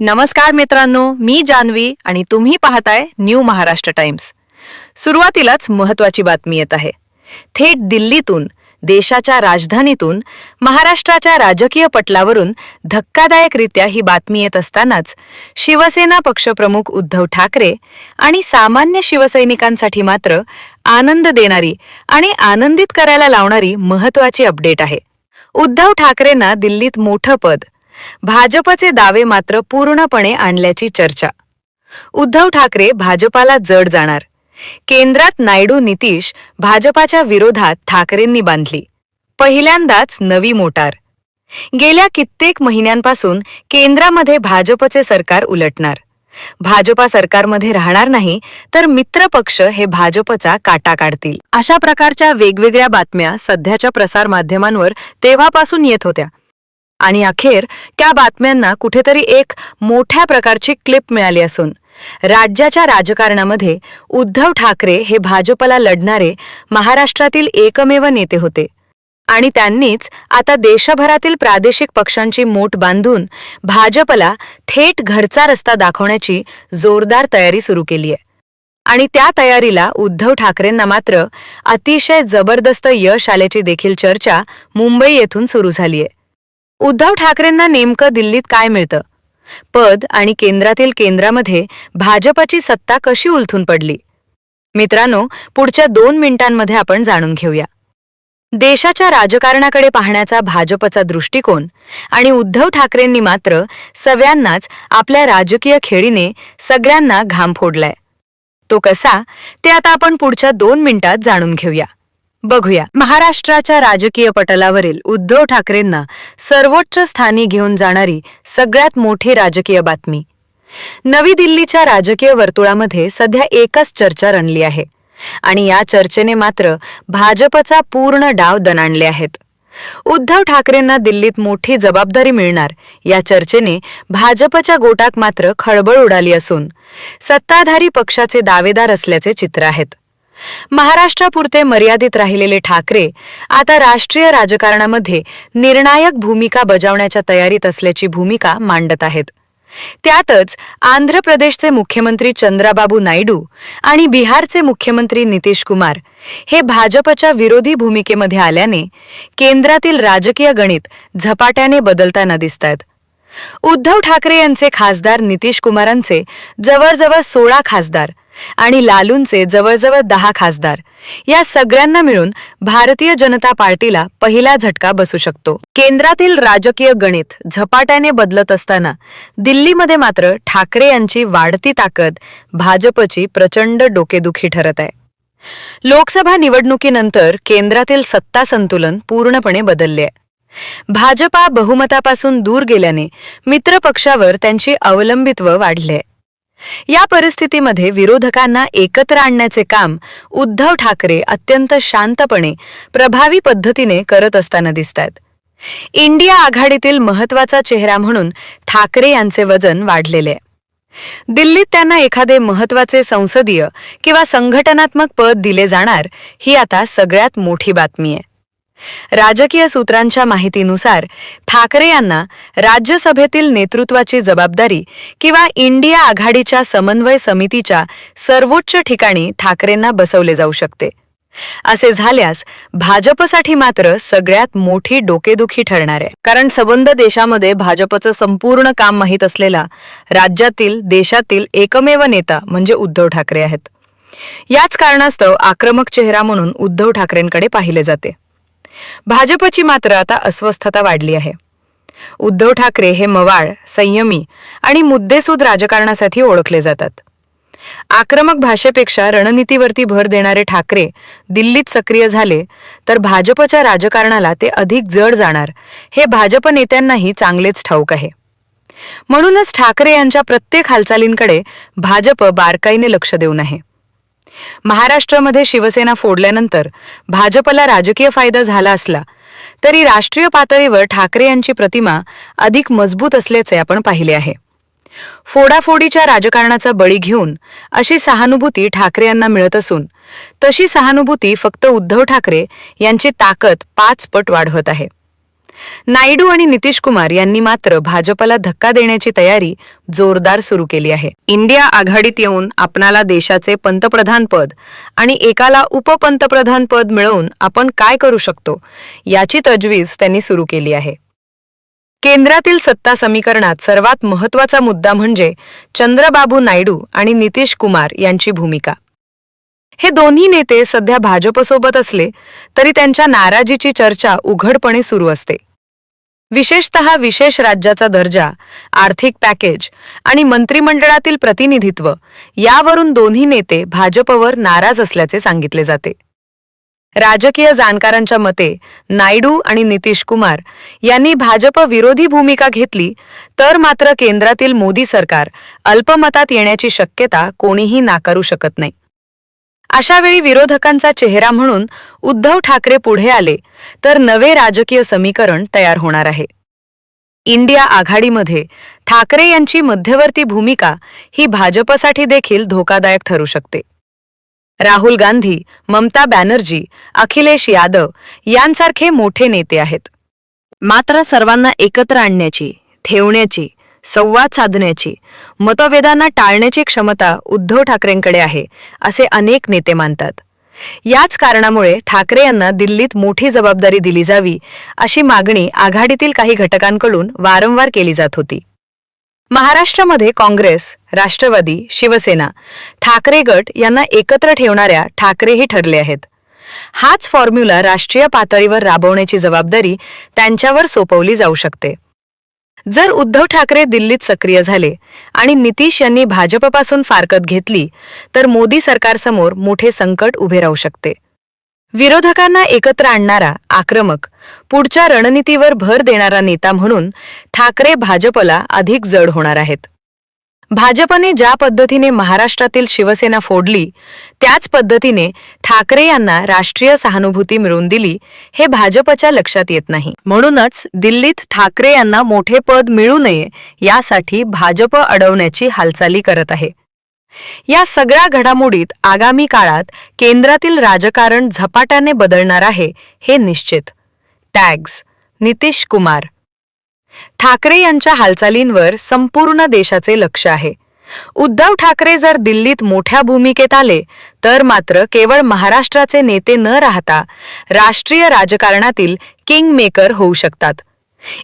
नमस्कार मित्रांनो मी जान्हवी आणि तुम्ही पाहताय न्यू महाराष्ट्र टाइम्स. सुरुवातीलाच महत्वाची बातमी येत आहे. थेट दिल्लीतून देशाच्या राजधानीतून महाराष्ट्राच्या राजकीय पटलावरून धक्कादायकरित्या ही बातमी येत असतानाच शिवसेना पक्षप्रमुख उद्धव ठाकरे आणि सामान्य शिवसैनिकांसाठी मात्र आनंद देणारी आणि आनंदित करायला लावणारी महत्वाची अपडेट आहे. उद्धव ठाकरेंना दिल्लीत मोठं पद भाजपचे दावे मात्र पूर्णपणे आणल्याची चर्चा. उद्धव ठाकरे भाजपाला जड जाणार. केंद्रात नायडू नितीश भाजपाच्या विरोधात ठाकरेंनी बांधली. पहिल्यांदाच नवी मोटार. गेल्या कित्येक महिन्यांपासून केंद्रामध्ये भाजपचे सरकार उलटणार. भाजपा सरकारमध्ये राहणार नाही तर मित्रपक्ष हे भाजपचा काटा काढतील. अशा प्रकारच्या वेगवेगळ्या बातम्या सध्याच्या प्रसारमाध्यमांवर तेव्हापासून येत होत्या. आणि अखेर त्या बातम्यांना कुठेतरी एक मोठ्या प्रकारची क्लिप मिळाली असून राज्याच्या राजकारणामध्ये उद्धव ठाकरे हे भाजपला लढणारे महाराष्ट्रातील एकमेव नेते होते. आणि त्यांनीच आता देशभरातील प्रादेशिक पक्षांची मोठ बांधून भाजपला थेट घरचा रस्ता दाखवण्याची जोरदार तयारी सुरू केली आहे. आणि त्या तयारीला उद्धव ठाकरेंना मात्र अतिशय जबरदस्त यश आल्याची देखील चर्चा मुंबई येथून सुरू झालीय उद्धव ठाकरेंना नेमकं दिल्लीत काय मिळतं? पद आणि केंद्रातील केंद्रामध्ये भाजपची सत्ता कशी उलथून पडली? मित्रांनो पुढच्या दोन मिनिटांमध्ये आपण जाणून घेऊया. देशाच्या राजकारणाकडे पाहण्याचा भाजपचा दृष्टिकोन आणि उद्धव ठाकरेंनी मात्र सगळ्यांनाच आपल्या राजकीय खेळीने सगळ्यांना घाम फोडलाय. तो कसा ते आता आपण पुढच्या दोन मिनिटात जाणून घेऊया. बघूया. महाराष्ट्राच्या राजकीय पटलावरील उद्धव ठाकरेंना सर्वोच्च स्थानी घेऊन जाणारी सगळ्यात मोठी राजकीय बातमी. नवी दिल्लीच्या राजकीय वर्तुळामध्ये सध्या एकच चर्चा रणली आहे. आणि या चर्चेने मात्र भाजपचा पूर्ण डाव दणाणले आहेत. उद्धव ठाकरेंना दिल्लीत मोठी जबाबदारी मिळणार या चर्चेने भाजपच्या गोटात मात्र खळबळ उडाली असून सत्ताधारी पक्षाचे दावेदार असल्याचे चित्र आहेत. महाराष्ट्रापुरते मर्यादित राहिलेले ठाकरे आता राष्ट्रीय राजकारणामध्ये निर्णायक भूमिका बजावण्याच्या तयारीत असल्याची भूमिका मांडत आहेत. त्यातच आंध्र प्रदेशचे मुख्यमंत्री चंद्राबाबू नायडू आणि बिहारचे मुख्यमंत्री नितीश कुमार हे भाजपच्या विरोधी भूमिकेमध्ये आल्याने केंद्रातील राजकीय गणित झपाट्याने बदलताना दिसतात उद्धव ठाकरे यांचे खासदार नितीश कुमारांचे जवळजवळ सोळा खासदार आणि लालूंचे जवळजवळ दहा खासदार. या सगळ्यांना मिळून भारतीय जनता पार्टीला पहिला झटका बसू शकतो. केंद्रातील राजकीय गणित झपाट्याने बदलत असताना दिल्लीमध्ये मात्र ठाकरे यांची वाढती ताकद भाजपची प्रचंड डोकेदुखी ठरत आहे. लोकसभा निवडणुकीनंतर केंद्रातील सत्ता संतुलन पूर्णपणे बदलले आहे. भाजपा बहुमतापासून दूर गेल्याने मित्रपक्षावर त्यांची अवलंबित्व वाढले या परिस्थितीमध्ये विरोधकांना एकत्र आणण्याचे काम उद्धव ठाकरे अत्यंत शांतपणे प्रभावी पद्धतीने करत असताना दिसतात इंडिया आघाडीतील महत्त्वाचा चेहरा म्हणून ठाकरे यांचे वजन वाढलेले दिल्लीत त्यांना एखादे महत्त्वाचे संसदीय किंवा संघटनात्मक पद दिले जाणार ही आता सगळ्यात मोठी बातमी आहे. राजकीय सूत्रांच्या माहितीनुसार ठाकरे यांना राज्यसभेतील नेतृत्वाची जबाबदारी किंवा इंडिया आघाडीच्या समन्वय समितीच्या सर्वोच्च ठिकाणी ठाकरेंना बसवले जाऊ शकते. असे झाल्यास भाजपसाठी मात्र सगळ्यात मोठी डोकेदुखी ठरणार आहे. कारण सबंध देशामध्ये भाजपचं संपूर्ण काम माहीत असलेला राज्यातील देशातील एकमेव नेता म्हणजे उद्धव ठाकरे आहेत. याच कारणास्तव आक्रमक चेहरा म्हणून उद्धव ठाकरेंकडे पाहिले जाते. भाजपची मात्र आता अस्वस्थता वाढली आहे. उद्धव ठाकरे हे मवाळ संयमी आणि मुद्देसूद राजकारणासाठी ओळखले जातात. आक्रमक भाषेपेक्षा रणनीतीवरती भर देणारे ठाकरे दिल्लीत सक्रिय झाले तर भाजपच्या राजकारणाला ते अधिक जड जाणार हे भाजप नेत्यांनाही चांगलेच ठाऊक आहे. म्हणूनच ठाकरे यांच्या प्रत्येक हालचालींकडे भाजप बारकाईने लक्ष देऊन आहे. महाराष्ट्रामध्ये शिवसेना फोडल्यानंतर भाजपला राजकीय फायदा झाला असला तरी राष्ट्रीय पातळीवर ठाकरे यांची प्रतिमा अधिक मजबूत असल्याचे आपण पाहिले आहे. फोडाफोडीच्या राजकारणाचा बळी घेऊन अशी सहानुभूती ठाकरे यांना मिळत असून तशी सहानुभूती फक्त उद्धव ठाकरे यांची ताकद पाच पट वाढवत आहे. नायडू आणि नितीश कुमार यांनी मात्र भाजपला धक्का देण्याची तयारी जोरदार सुरू केली आहे. इंडिया आघाडीत येऊन आपणाला देशाचे पंतप्रधान पद आणि एकाला उपपंतप्रधान पद मिळवून आपण काय करू शकतो याची तजवीज त्यांनी सुरू केली आहे. केंद्रातील सत्ता समीकरणात सर्वात महत्त्वाचा मुद्दा म्हणजे चंद्रबाबू नायडू आणि नितीश कुमार यांची भूमिका. हे दोन्ही नेते सध्या भाजपसोबत असले तरी त्यांच्या नाराजीची चर्चा उघडपणे सुरू असते. विशेषतः विशेष राज्याचा दर्जा आर्थिक पॅकेज आणि मंत्रिमंडळातील प्रतिनिधित्व यावरून दोन्ही नेते भाजपवर नाराज असल्याचे सांगितले जाते. राजकीय जाणकारांच्या मते नायडू आणि नितीश कुमार यांनी भाजप विरोधी भूमिका घेतली तर मात्र केंद्रातील मोदी सरकार अल्पमतात येण्याची शक्यता कोणीही नाकारू शकत नाही. अशावेळी विरोधकांचा चेहरा म्हणून उद्धव ठाकरे पुढे आले तर नवे राजकीय समीकरण तयार होणार आहे. इंडिया आघाडीमध्ये ठाकरे यांची मध्यवर्ती भूमिका ही भाजपसाठी देखील धोकादायक ठरू शकते. राहुल गांधी ममता बॅनर्जी अखिलेश यादव यांसारखे मोठे नेते आहेत. मात्र सर्वांना एकत्र आणण्याची ठेवण्याची संवाद साधण्याची मतभेदांना टाळण्याची क्षमता उद्धव ठाकरेंकडे आहे असे अनेक नेते मानतात. याच कारणामुळे ठाकरे यांना दिल्लीत मोठी जबाबदारी दिली जावी अशी मागणी आघाडीतील काही घटकांकडून वारंवार केली जात होती. महाराष्ट्रामध्ये काँग्रेस राष्ट्रवादी शिवसेना ठाकरे गट यांना एकत्र ठेवणाऱ्या ठाकरेही ठरले आहेत. हाच फॉर्म्युला राष्ट्रीय पातळीवर राबवण्याची जबाबदारी त्यांच्यावर सोपवली जाऊ शकते. जर उद्धव ठाकरे दिल्लीत सक्रिय झाले आणि नितीश यांनी भाजपपासून फारकत घेतली तर मोदी सरकारसमोर मोठे संकट उभे राहू शकते. विरोधकांना एकत्र आणणारा आक्रमक पुढच्या रणनीतीवर भर देणारा नेता म्हणून ठाकरे भाजपला अधिक जड होणार आहेत. भाजपने ज्या पद्धतीने महाराष्ट्रातील शिवसेना फोडली त्याच पद्धतीने ठाकरे यांना राष्ट्रीय सहानुभूती मिळवून दिली हे भाजपच्या लक्षात येत नाही. म्हणूनच दिल्लीत ठाकरे यांना मोठे पद मिळू नये यासाठी भाजप अडवण्याची हालचाली करत आहे. या सगळ्या घडामोडीत आगामी काळात केंद्रातील राजकारण झपाट्याने बदलणार आहे हे निश्चित. टॅग्स नितीश कुमार. ठाकरे यांच्या हालचालींवर संपूर्ण देशाचे लक्ष आहे. उद्धव ठाकरे जर दिल्लीत मोठ्या भूमिकेत आले तर मात्र केवळ महाराष्ट्राचे नेते न राहता राष्ट्रीय राजकारणातील किंग मेकर होऊ शकतात.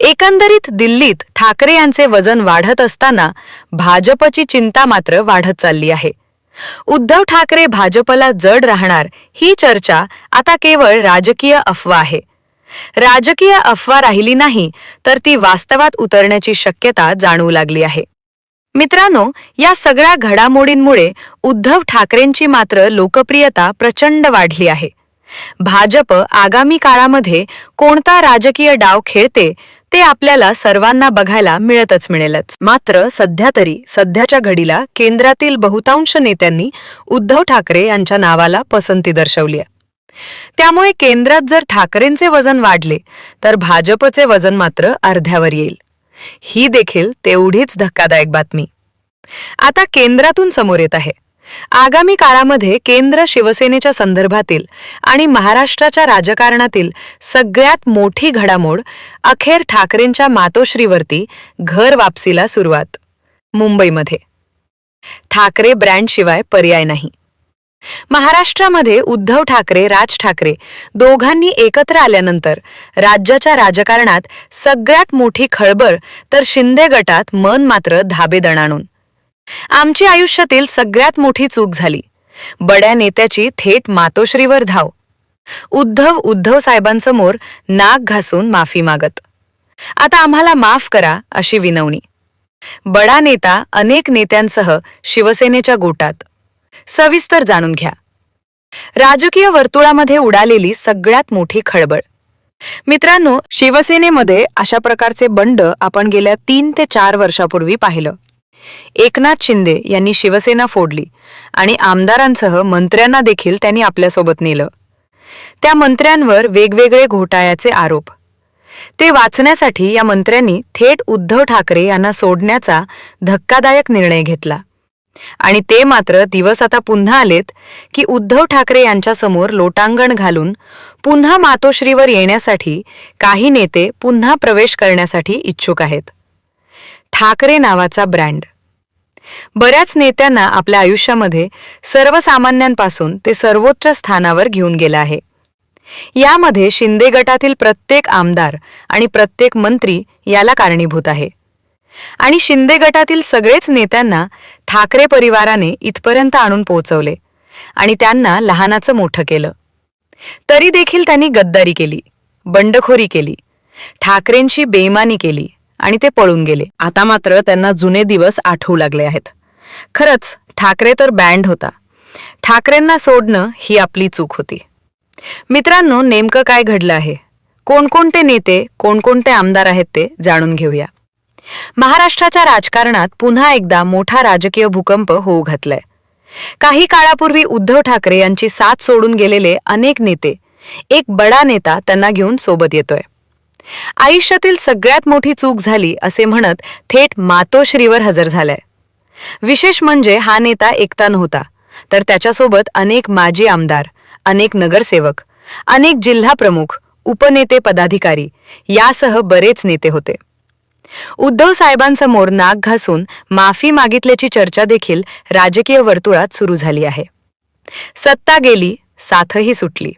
एकंदरीत दिल्लीत ठाकरे यांचे वजन वाढत असताना भाजपची चिंता मात्र वाढत चालली आहे. उद्धव ठाकरे भाजपला जड राहणार ही चर्चा आता केवळ राजकीय अफवा आहे. राजकीय अफवा राहिली नाही तर ती वास्तवात उतरण्याची शक्यता जाणवू लागली आहे. मित्रांनो या सगळ्या घडामोडींमुळे उद्धव ठाकरेंची मात्र लोकप्रियता प्रचंड वाढली आहे. भाजप आगामी काळामध्ये कोणता राजकीय डाव खेळते ते आपल्याला सर्वांना बघायला मिळतच मिळेलच. मात्र सध्या तरी सध्याच्या घडीला केंद्रातील बहुतांश नेत्यांनी उद्धव ठाकरे यांच्या नावाला पसंती दर्शवली आहे. त्यामुळे केंद्रात जर ठाकरेंचे वजन वाढले तर भाजपचे वजन मात्र अर्ध्यावर येईल. ही देखील तेवढीच धक्कादायक बातमी. आता केंद्रातून समोर येत आहे. आगामी काळामध्ये केंद्र शिवसेनेच्या संदर्भातील आणि महाराष्ट्राच्या राजकारणातील सगळ्यात मोठी घडामोड अखेर ठाकरेंच्या मातोश्रीवरती घर वापसीला सुरुवात. मुंबईमध्ये. ठाकरे ब्रँडशिवाय पर्याय नाही. महाराष्ट्रामध्ये उद्धव ठाकरे राज ठाकरे दोघांनी एकत्र आल्यानंतर राज्याच्या राजकारणात सगळ्यात मोठी खळबळ तर शिंदे गटात मन मात्र धाबेदण आणून आमची आयुष्यातील सगळ्यात मोठी चूक झाली. बड्या नेत्याची थेट मातोश्रीवर धाव. उद्धव उद्धव साहेबांसमोर नाक घासून माफी मागत. आता आम्हाला माफ करा अशी विनवणी. बडा नेता अनेक नेत्यांसह शिवसेनेच्या गोटात. सविस्तर जाणून घ्या. राजकीय वर्तुळामध्ये उडालेली सगळ्यात मोठी खळबळ. मित्रांनो शिवसेनेमध्ये अशा प्रकारचे बंड आपण गेल्या तीन ते चार वर्षापूर्वी पाहिलं. एकनाथ शिंदे यांनी शिवसेना फोडली आणि आमदारांसह मंत्र्यांना देखील त्यांनी आपल्यासोबत नेलं. त्या मंत्र्यांवर वेगवेगळे घोटाळ्याचे आरोप. ते वाचण्यासाठी या मंत्र्यांनी थेट उद्धव ठाकरे यांना सोडण्याचा धक्कादायक निर्णय घेतला. आणि ते मात्र दिवस आता पुन्हा आलेत की उद्धव ठाकरे यांच्यासमोर लोटांगण घालून पुन्हा मातोश्रीवर येण्यासाठी काही नेते पुन्हा प्रवेश करण्यासाठी इच्छुक आहेत. ठाकरे नावाचा ब्रँड. बऱ्याच नेत्यांना आपल्या आयुष्यामध्ये सर्वसामान्यांपासून ते सर्वोच्च स्थानावर घेऊन गेलं आहे. यामध्ये शिंदे गटातील प्रत्येक आमदार आणि प्रत्येक मंत्री याला कारणीभूत आहे. आणि शिंदे गटातील सगळेच नेत्यांना ठाकरे परिवाराने इथपर्यंत आणून पोहोचवले आणि त्यांना लहानाचं मोठं केलं. तरी देखील त्यांनी गद्दारी केली बंडखोरी केली ठाकरेंची बेईमानी केली आणि ते पळून गेले. आता मात्र त्यांना जुने दिवस आठवू लागले आहेत. खरंच ठाकरे तर बँड होता. ठाकरेंना सोडणं ही आपली चूक होती. मित्रांनो नेमकं काय घडलं आहे? कोणकोणते नेते कोणकोणते आमदार आहेत ते जाणून घेऊया. महाराष्ट्राच्या राजकारणात पुन्हा एकदा मोठा राजकीय भूकंप होऊ घातलाय. काही काळापूर्वी उद्धव ठाकरे यांची साथ सोडून गेलेले अनेक नेते एक बडा नेता त्यांना घेऊन सोबत येतोय. आयुष्यातील सगळ्यात मोठी चूक झाली असे म्हणत थेट मातोश्रीवर हजर झालाय. विशेष म्हणजे हा नेता एकता नव्हता तर त्याच्यासोबत अनेक माजी आमदार अनेक नगरसेवक अनेक जिल्हा प्रमुख उपनेते पदाधिकारी यासह बरेच नेते होते. उद्धव साहेबांसमोर नाक घासून माफी मागितल्याची चर्चा देखील राजकीय वर्तुळात सुरू झाली आहे. सत्ता गेली साथही सुटली.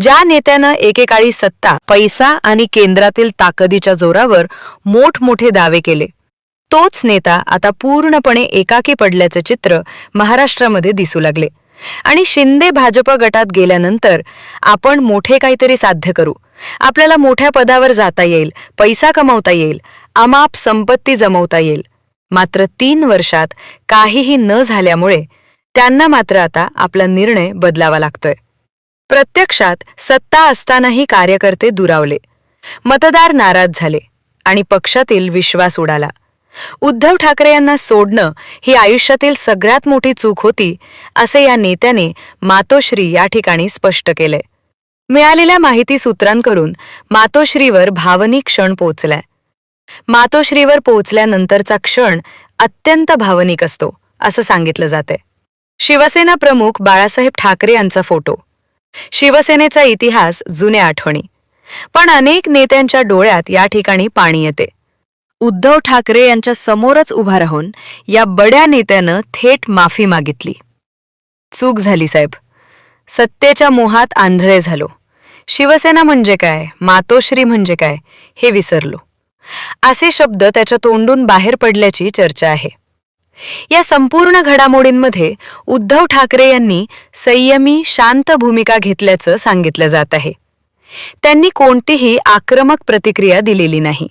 ज्या नेत्यानं एकेकाळी सत्ता पैसा आणि केंद्रातील ताकदीच्या जोरावर मोठमोठे दावे केले तोच नेता आता पूर्णपणे एकाकी पडल्याचे चित्र महाराष्ट्रामध्ये दिसू लागले. आणि शिंदे भाजप गटात गेल्यानंतर आपण मोठे काहीतरी साध्य करू आपल्याला मोठ्या पदावर जाता येईल पैसा कमावता येईल अमाप संपत्ती जमवता येईल. मात्र तीन वर्षात काहीही न झाल्यामुळे त्यांना मात्र आता आपला निर्णय बदलावा लागतोय. प्रत्यक्षात सत्ता असतानाही कार्यकर्ते दुरावले. मतदार नाराज झाले आणि पक्षातील विश्वास उडाला. उद्धव ठाकरे यांना सोडणं ही आयुष्यातील सगळ्यात मोठी चूक होती असे या नेत्याने मातोश्री या ठिकाणी स्पष्ट केलंय. मिळालेल्या माहिती सूत्रांकडून मातोश्रीवर भावनिक क्षण पोचलाय मातोश्रीवर पोचल्यानंतरचा क्षण अत्यंत भावनिक असतो असं सांगितलं जाते शिवसेना प्रमुख बाळासाहेब ठाकरे यांचा फोटो. शिवसेनेचा इतिहास जुन्या आठवणी. पण अनेक नेत्यांच्या डोळ्यात या ठिकाणी पाणी येते. उद्धव ठाकरे यांच्या समोरच उभा राहून या बड्या नेत्यानं थेट माफी मागितली. चूक झाली साहेब. सत्तेच्या मोहात आंधळे झालो. शिवसेना म्हणजे काय? मातोश्री म्हणजे काय? हे विसरलो. असे शब्द त्याच्या तोंडून बाहेर पडल्याची चर्चा आहे. या संपूर्ण घडामोडींमध्ये उद्धव ठाकरे यांनी संयमी शांत भूमिका घेतल्याचं सांगितलं जात आहे. त्यांनी कोणतीही आक्रमक प्रतिक्रिया दिलेली नाही.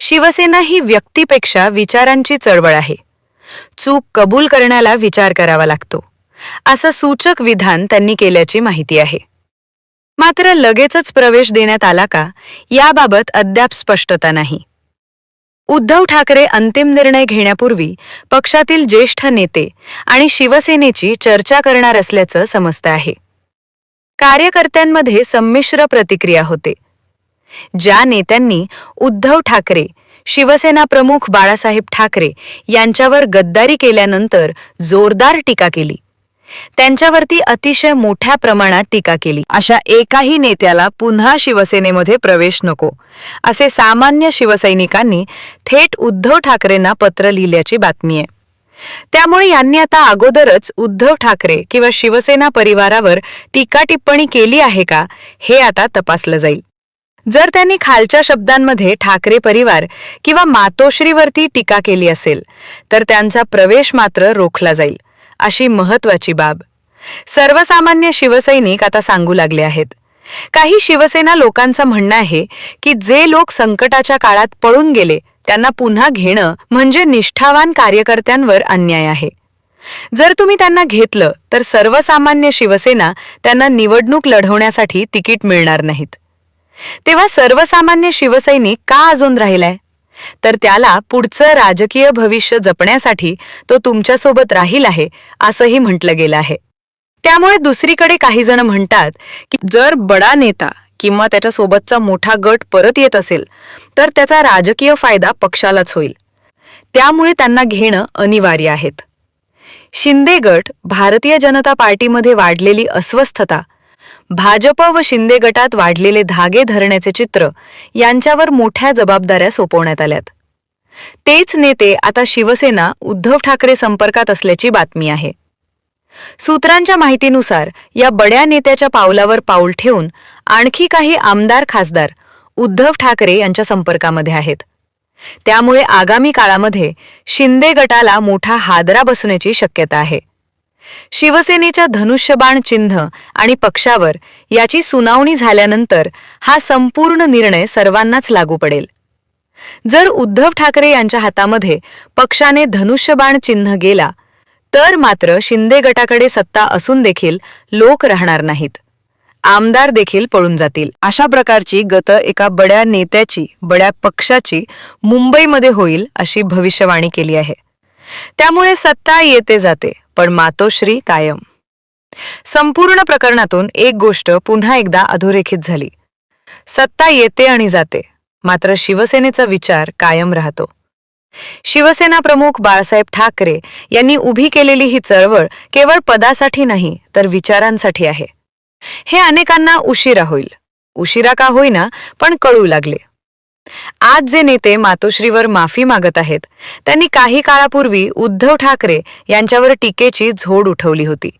शिवसेना ही व्यक्तीपेक्षा विचारांची चळवळ आहे. चूक कबूल करण्याला विचार करावा लागतो. असं सूचक विधान त्यांनी केल्याची माहिती आहे. मात्र लगेचच प्रवेश देण्यात आला का याबाबत अद्याप स्पष्टता नाही. उद्धव ठाकरे अंतिम निर्णय घेण्यापूर्वी पक्षातील ज्येष्ठ नेते आणि शिवसेनेची चर्चा करणार असल्याचं समजतं आहे. कार्यकर्त्यांमध्ये संमिश्र प्रतिक्रिया होते. ज्या नेत्यांनी उद्धव ठाकरे शिवसेना प्रमुख बाळासाहेब ठाकरे यांच्यावर गद्दारी केल्यानंतर जोरदार टीका केली. त्यांच्यावरती अतिशय मोठ्या प्रमाणात टीका केली. अशा एकाही नेत्याला पुन्हा शिवसेनेमध्ये प्रवेश नको असे सामान्य शिवसैनिकांनी थेट उद्धव ठाकरेंना पत्र लिहिल्याची बातमी आहे. त्यामुळे यांनी आता अगोदरच उद्धव ठाकरे किंवा शिवसेना परिवारावर टीका टिप्पणी केली आहे का हे आता तपासलं जाईल. जर त्यांनी खालच्या शब्दांमध्ये ठाकरे परिवार किंवा मातोश्रीवरती टीका केली असेल तर त्यांचा प्रवेश मात्र रोखला जाईल. अशी महत्वाची बाब. सर्वसामान्य शिवसैनिक आता सांगू लागले आहेत. काही शिवसेना लोकांचं म्हणणं आहे की जे लोक संकटाच्या काळात पळून गेले त्यांना पुन्हा घेणं म्हणजे निष्ठावान कार्यकर्त्यांवर अन्याय आहे. जर तुम्ही त्यांना घेतलं तर सर्वसामान्य शिवसेना त्यांना निवडणूक लढवण्यासाठी तिकीट मिळणार नाहीत. तेव्हा सर्वसामान्य शिवसैनिक का अजून राहिलाय? तर त्याला पुढचं राजकीय भविष्य जपण्यासाठी तो तुमच्यासोबत राहील आहे असंही म्हटलं गेलं आहे. त्यामुळे दुसरीकडे काही जण म्हणतात की जर बडा नेता किंवा त्याच्यासोबतचा मोठा गट परत येत असेल तर त्याचा राजकीय फायदा पक्षालाच होईल. त्यामुळे त्यांना घेणं अनिवार्य आहेत. शिंदे गट भारतीय जनता पार्टीमध्ये वाढलेली अस्वस्थता भाजप व शिंदे गटात वाढलेले धागे धरण्याचे चित्र यांच्यावर मोठ्या जबाबदाऱ्या सोपवण्यात आल्यात. तेच नेते आता शिवसेना उद्धव ठाकरे संपर्कात असल्याची बातमी आहे. सूत्रांच्या माहितीनुसार या बड्या नेत्याच्या पावलावर पाऊल ठेवून आणखी काही आमदार खासदार उद्धव ठाकरे यांच्या संपर्कामध्ये आहेत. त्यामुळे आगामी काळामध्ये शिंदे गटाला मोठा हादरा बसण्याची शक्यता आहे. शिवसेनेच्या धनुष्यबाण चिन्ह आणि पक्षावर याची सुनावणी झाल्यानंतर हा संपूर्ण निर्णय सर्वांनाच लागू पडेल. जर उद्धव ठाकरे यांच्या हातामध्ये पक्षाने धनुष्यबाण चिन्ह गेला तर मात्र शिंदे गटाकडे सत्ता असून देखील लोक राहणार नाहीत. आमदार देखील पळून जातील. अशा प्रकारची गत एका बड्या नेत्याची बड्या पक्षाची मुंबईमध्ये होईल अशी भविष्यवाणी केली आहे. त्यामुळे सत्ता येते जाते पण मातोश्री कायम. संपूर्ण प्रकरणातून एक गोष्ट पुन्हा एकदा अधोरेखित झाली. सत्ता येते आणि जाते मात्र शिवसेनेचा विचार कायम राहतो. शिवसेना प्रमुख बाळासाहेब ठाकरे यांनी उभी केलेली ही चळवळ केवळ पदासाठी नाही तर विचारांसाठी आहे. हे अनेकांना उशिरा होईल. उशिरा का होईना पण कळू लागले. आज जे नेते मातोश्रीवर माफी मागत आहेत त्यांनी काही काळापूर्वी उद्धव ठाकरे यांच्यावर टीकेची झोड उठवली होती.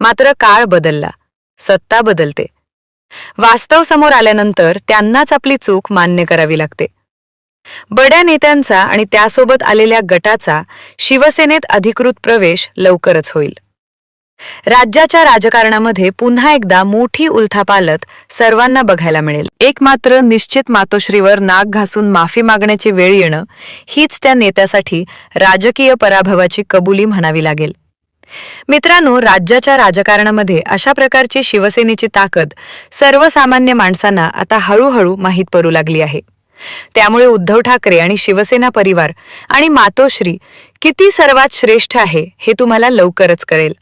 मात्र काळ बदलला सत्ता बदलते. वास्तव समोर आल्यानंतर त्यांनाच आपली चूक मान्य करावी लागते. बड्या नेत्यांचा आणि त्यासोबत आलेल्या गटाचा शिवसेनेत अधिकृत प्रवेश लवकरच होईल. राज्याच्या राजकारणामध्ये पुन्हा एकदा मोठी उलथापालत सर्वांना बघायला मिळेल. एक मात्र निश्चित मातोश्रीवर नाक घासून माफी मागण्याची वेळ येणं हीच त्या नेत्यासाठी राजकीय पराभवाची कबुली म्हणावी लागेल. मित्रांनो राज्याच्या राजकारणामध्ये अशा प्रकारची शिवसेनेची ताकद सर्वसामान्य माणसांना आता हळूहळू माहीत पडू लागली आहे. त्यामुळे उद्धव ठाकरे आणि शिवसेना परिवार आणि मातोश्री किती सर्वात श्रेष्ठ आहे हे तुम्हाला लवकरच कळेल.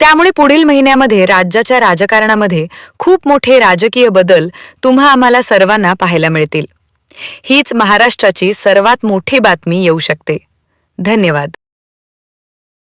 त्यामुळे पुढील महिन्यामध्ये राज्याच्या राजकारणामध्ये खूप मोठे राजकीय बदल तुम्हा आम्हाला सर्वांना पाहायला मिळतील. हीच महाराष्ट्राची सर्वात मोठी बातमी येऊ शकते. धन्यवाद.